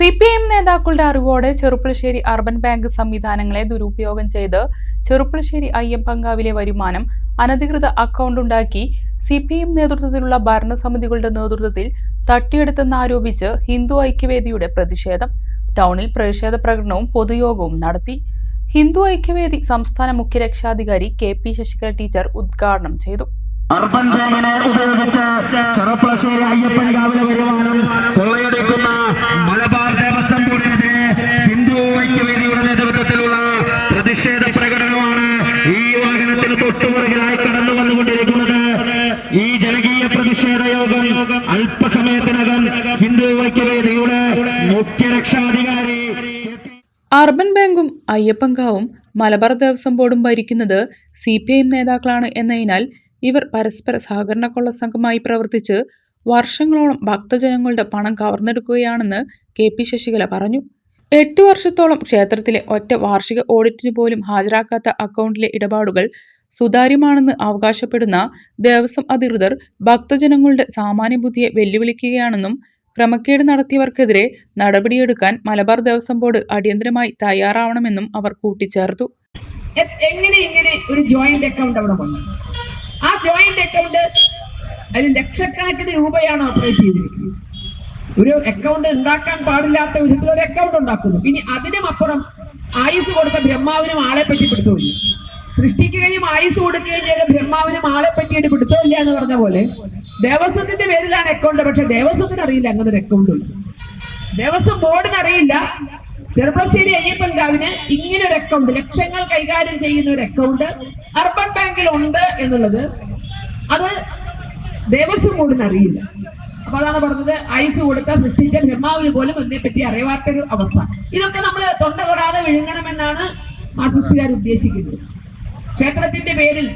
C P M നേതാക്കളുടെ അറിവോടെ Cherpulassery urban bank സംവിധാനങ്ങളെ ദുരുപയോഗം ചെയ്ത് ചെറുപ്പുളശ്ശേരി അയ്യപ്പങ്കാവിലെ വരുമാനം അനധികൃത അക്കൗണ്ട് ഉണ്ടാക്കി സി പി എം നേതൃത്വത്തിലുള്ള ഭരണസമിതികളുടെ നേതൃത്വത്തിൽ തട്ടിയെടുത്തെന്നാരോപിച്ച് ഹിന്ദു ഐക്യവേദിയുടെ പ്രതിഷേധം ടൗണിൽ പ്രതിഷേധ പ്രകടനവും പൊതുയോഗവും നടത്തി. ഹിന്ദു ഐക്യവേദി സംസ്ഥാന മുഖ്യരക്ഷാധികാരി കെ പി ശശികല ടീച്ചർ ഉദ്ഘാടനം ചെയ്തു. അർബൻ ബാങ്കിനെ ഉപയോഗിച്ച് ചെറുപ്പുളശ്ശേരി അയ്യപ്പൻ കാവിലെ വരുമാനം കൊള്ളയടിക്കുന്ന മലബാർ ദേവസ്വം ബോർഡിനെതിരെ ഹിന്ദു ഐക്യവേദിയുടെ നേതൃത്വത്തിലുള്ള പ്രതിഷേധ പ്രകടനമാണ് ഈ വാഹനത്തിന് തൊട്ടുപുറകിലായി കടന്നു വന്നുകൊണ്ടിരിക്കുന്നത് ഈ ജനകീയ പ്രതിഷേധ യോഗം അല്പസമയത്തിനകം അർബൻ ബാങ്കും അയ്യപ്പങ്കാവും മലബാർ ദേവസ്വം ബോർഡും ഭരിക്കുന്നത് സി പി ഐ എം നേതാക്കളാണ് എന്നതിനാൽ ഇവർ പരസ്പര സഹകരണ കൊള്ള സംഘമായി പ്രവർത്തിച്ച് വർഷങ്ങളോളം ഭക്തജനങ്ങളുടെ പണം കവർന്നെടുക്കുകയാണെന്ന് കെ പി ശശികല പറഞ്ഞു. എട്ട് വർഷത്തോളം ക്ഷേത്രത്തിലെ ഒറ്റ വാർഷിക ഓഡിറ്റിന് പോലും ഹാജരാക്കാത്ത അക്കൗണ്ടിലെ ഇടപാടുകൾ സുതാര്യമാണെന്ന് അവകാശപ്പെടുന്ന ദേവസ്വം അധികൃതർ ഭക്തജനങ്ങളുടെ സാമാന്യബുദ്ധിയെ വെല്ലുവിളിക്കുകയാണെന്നും ക്രമക്കേട് നടത്തിയവർക്കെതിരെ നടപടിയെടുക്കാൻ മലബാർ ദേവസ്വം ബോർഡ് അടിയന്തരമായി തയ്യാറാവണമെന്നും അവർ കൂട്ടിച്ചേർത്തു. എങ്ങനെ ഇങ്ങനെ ഒരു ജോയിന്റ് അക്കൗണ്ട് അവിടെ വന്നു? ആ ജോയിന്റ് അക്കൗണ്ട് അതിൽ ലക്ഷക്കണക്കിന് രൂപയാണ് ഓപ്പറേറ്റ് ചെയ്തിരിക്കുന്നത്. ഒരു അക്കൗണ്ട് ഉണ്ടാക്കാൻ പാടില്ലാത്ത വിധത്തിൽ ഒരു അക്കൗണ്ട് ഉണ്ടാക്കുന്നു. ഇനി അതിനും അപ്പുറം ആയുസ് കൊടുത്ത ബ്രഹ്മാവിനും ആളെ പറ്റി പിടുത്തമില്ല സൃഷ്ടിക്കുകയും ആയുസ് കൊടുക്കുകയും ചെയ്ത ബ്രഹ്മാവിനും ആളെ പറ്റിയിട്ട് പിടുത്തമില്ല എന്ന് പറഞ്ഞ പോലെ ദേവസ്വത്തിന്റെ പേരിലാണ് അക്കൗണ്ട് പക്ഷെ ദേവസ്വത്തിന് അറിയില്ല അങ്ങനെ ഒരു അക്കൗണ്ട് ഉണ്ട് ദേവസ്വം ബോർഡിന് അറിയില്ല. ചെറുപ്പശ്ശേരി അയ്യപ്പൻ കാവിന് ഇങ്ങനെ ഒരു അക്കൗണ്ട് ലക്ഷങ്ങൾ കൈകാര്യം ചെയ്യുന്ന ഒരു അക്കൗണ്ട് അർബൻ ബാങ്കിൽ ഉണ്ട് എന്നുള്ളത് അത് ദേവസ്വം ബോർഡിന് അറിയില്ല. അപ്പൊ അതാണ് പറഞ്ഞത് ഐസ് കൊടുത്ത സൃഷ്ടിച്ച ബ്രഹ്മാവിന് പോലും അതിനെപ്പറ്റി അറിയാത്തൊരു അവസ്ഥ. ഇതൊക്കെ നമ്മൾ തൊണ്ട തൊടാതെ വിഴുങ്ങണമെന്നാണ് മാർസിസ്റ്റുകാർ ഉദ്ദേശിക്കുന്നത്. ക്ഷേത്രത്തിന്റെ പേരിൽ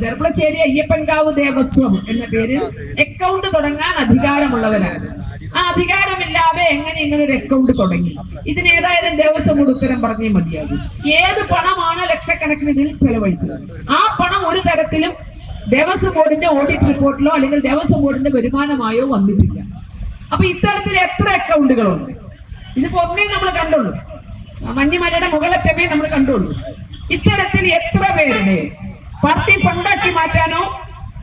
ചെറുപ്പശ്ശേരി അയ്യപ്പൻകാവ് ദേവസ്വം എന്ന പേരിൽ അക്കൗണ്ട് തുടങ്ങാൻ അധികാരമുള്ളവരാണ്. ആ അധികാരമില്ലാതെ എങ്ങനെ ഇങ്ങനെ ഒരു അക്കൗണ്ട് തുടങ്ങി? ഇതിന് ഏതായാലും ദേവസ്വം കൂടെ ഉത്തരം പറഞ്ഞേ മതിയാകും. ഏത് പണമാണ് ലക്ഷക്കണക്കിന് ഇതിൽ ചെലവഴിച്ചത്? ആ പണം ഒരു തരത്തിലും ദേവസ്വം ബോർഡിന്റെ ഓഡിറ്റ് റിപ്പോർട്ടിലോ അല്ലെങ്കിൽ ദേവസ്വം ബോർഡിന്റെ വരുമാനമായോ വന്നിട്ടില്ല. അപ്പൊ ഇത്തരത്തിൽ എത്ര അക്കൗണ്ടുകളുണ്ട് ഇതിപ്പോ ഒന്നേ നമ്മൾ കണ്ടുള്ളൂ. മഞ്ഞുമലയുടെ മുകളറ്റമേ നമ്മൾ കണ്ടുള്ളൂ. ഇത്തരത്തിൽ എത്ര പേരുടെ പാർട്ടി ഫണ്ടാക്കി മാറ്റാനോ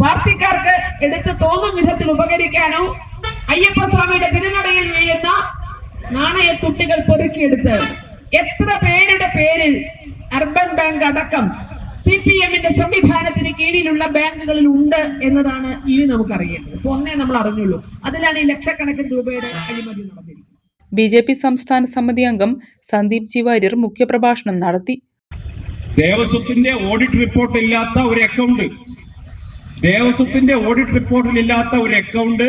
പാർട്ടിക്കാർക്ക് എടുത്ത് തോന്നും വിധത്തിൽ ഉപകരിക്കാനോ അയ്യപ്പസ്വാമിയുടെ തിരുനടയിൽ വീഴുന്ന നാണയത്തുട്ടികൾ പൊറുക്കിയെടുത്ത് എത്ര പേരുടെ പേരിൽ അർബൻ ബാങ്ക് അടക്കം സി പി എമ്മിന്റെ സംവിധാനത്തിന് കീഴിലുള്ള ബാങ്കുകളിൽ ഉണ്ട് എന്നതാണ് ഇനി നമുക്കറിയേണ്ടത്. ഇപ്പൊ ഒന്നേ നമ്മൾ അറിഞ്ഞുള്ളൂ. അതിലാണ് ഈ ലക്ഷക്കണക്കിന് രൂപയുടെ അഴിമതി നടന്നിരിക്കുന്നത്. ബി ജെ പി സംസ്ഥാന സമിതി അംഗം സന്ദീപ് ജി വാര്യർ മുഖ്യപ്രഭാഷണം നടത്തി. ദേവസ്വത്തിന്റെ ഓഡിറ്റ് റിപ്പോർട്ട് ഇല്ലാത്ത ഒരു അക്കൗണ്ട് ദേവസ്വത്തിന്റെ ഓഡിറ്റ് റിപ്പോർട്ടിൽ ഇല്ലാത്ത ഒരു അക്കൗണ്ട്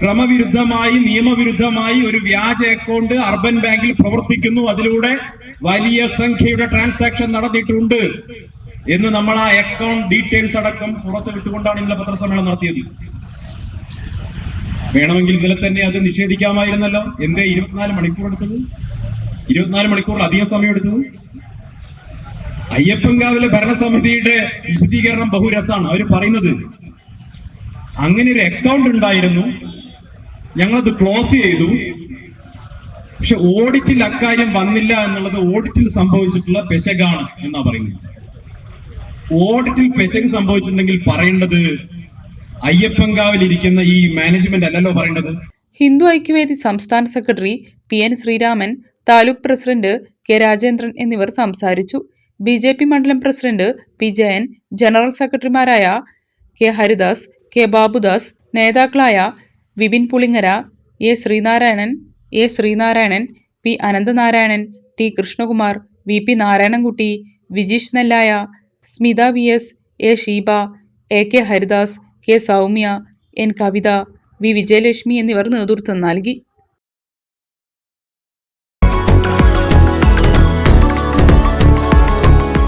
ക്രമവിരുദ്ധമായി നിയമവിരുദ്ധമായി ഒരു വ്യാജ അക്കൗണ്ട് അർബൻ ബാങ്കിൽ പ്രവർത്തിക്കുന്നു. അതിലൂടെ വലിയ സംഖ്യയുടെ ട്രാൻസാക്ഷൻ നടന്നിട്ടുണ്ട് എന്ന് നമ്മൾ ആ അക്കൗണ്ട് ഡീറ്റെയിൽസ് അടക്കം പുറത്തു വിട്ടുകൊണ്ടാണ് ഇന്നലെ പത്രസമ്മേളനം നടത്തിയത്. വേണമെങ്കിൽ ഇന്നലെ തന്നെ അത് നിഷേധിക്കാമായിരുന്നല്ലോ. എന്തേ ഇരുപത്തിനാല് മണിക്കൂർ എടുത്തത് ഇരുപത്തിനാല് മണിക്കൂറിൽ അധികം സമയം എടുത്തത് അയ്യപ്പൻകാവിലെ ഭരണസമിതിയുടെ വിശദീകരണം ബഹുരസാണ് അവർ പറയുന്നത് അങ്ങനെ ഒരു അക്കൗണ്ട് ഉണ്ടായിരുന്നു. ഞങ്ങളത് ക്ലോസ് ചെയ്തു. പക്ഷെ ഓഡിറ്റിൽ അക്കാര്യം വന്നില്ല എന്നുള്ളത് ഓഡിറ്റിൽ സംഭവിച്ചിട്ടുള്ള പെശകാണ് എന്നാ പറയുന്നത്. ഓഡിറ്റിൽ പെശക് സംഭവിച്ചിട്ടുണ്ടെങ്കിൽ പറയേണ്ടത് അയ്യപ്പങ്കാവിൽ ഇരിക്കുന്ന ഈ മാനേജ്മെന്റ് അല്ലല്ലോ പറയേണ്ടത്. ഹിന്ദു ഐക്യവേദി സംസ്ഥാന secretary P N Sreeraman taluk president K Rajendran എന്നിവർ സംസാരിച്ചു. ബി ജെ പി മണ്ഡലം പ്രസിഡന്റ് പി ജയൻ ജനറൽ സെക്രട്ടറിമാരായ കെ ഹരിദാസ് കെ ബാബുദാസ് നേതാക്കളായ Vipin Pulingara A Sreenarayanan A Sreenarayanan P Ananthanarayanan T Krishnakumar V P Narayanankutty Vijeesh Nellaya Smitha V S A Sheeba A K Haridas K Soumya N Kavitha V Vijayalakshmi എന്നിവർ നേതൃത്വം നൽകി.